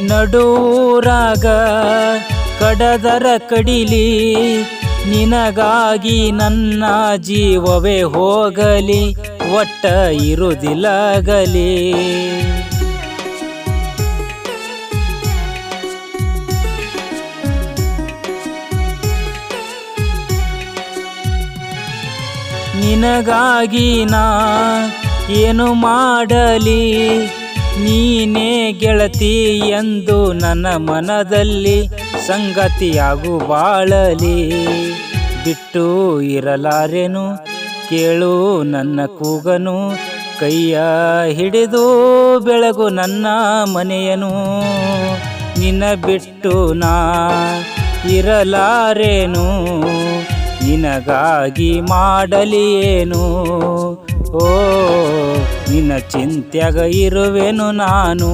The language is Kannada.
ನಡೂರಾಗ ಕಡದರ ಕಡಿಲಿ ನಿನಗಾಗಿ ನನ್ನ ಜೀವವೇ ಹೋಗಲಿ ಒಟ್ಟ ಇರುದಿಲ್ಲಗಲಿ ನಿನಗಾಗಿ ನಾ ಏನು ಮಾಡಲಿ? ನೀನೇ ಗೆಳತಿ ಎಂದು ನನ್ನ ಮನದಲ್ಲಿ ಸಂಗತಿಯಾಗು ಬಾಳಲಿ. ಬಿಟ್ಟು ಇರಲಾರೆನು? ಕೇಳು ನನ್ನ ಕೂಗನು. ಕೈಯ ಹಿಡಿದು ಬೆಳಗು ನನ್ನ ಮನೆಯನು. ನಿನ್ನ ಬಿಟ್ಟು ನಾ ಇರಲಾರೇನು? ನಿನಗಾಗಿ ಮಾಡಲಿ ಓ ನಿನ್ನ ಚಿಂತ್ಯಾಗ ಇರುವೆನು ನಾನು.